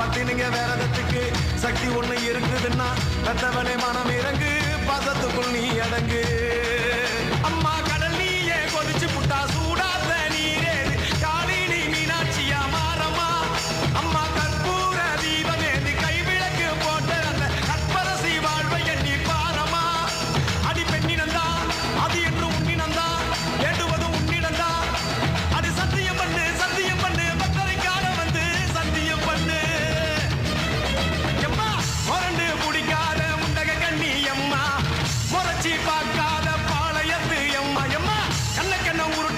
பத்தினிங்க வேறதத்துக்கு சக்தி ஒண்ணு இருக்குதுன்னா பெத்தவனே மனம் இறங்கு. பாசத்துக்குள் நீ அடங்கு. que no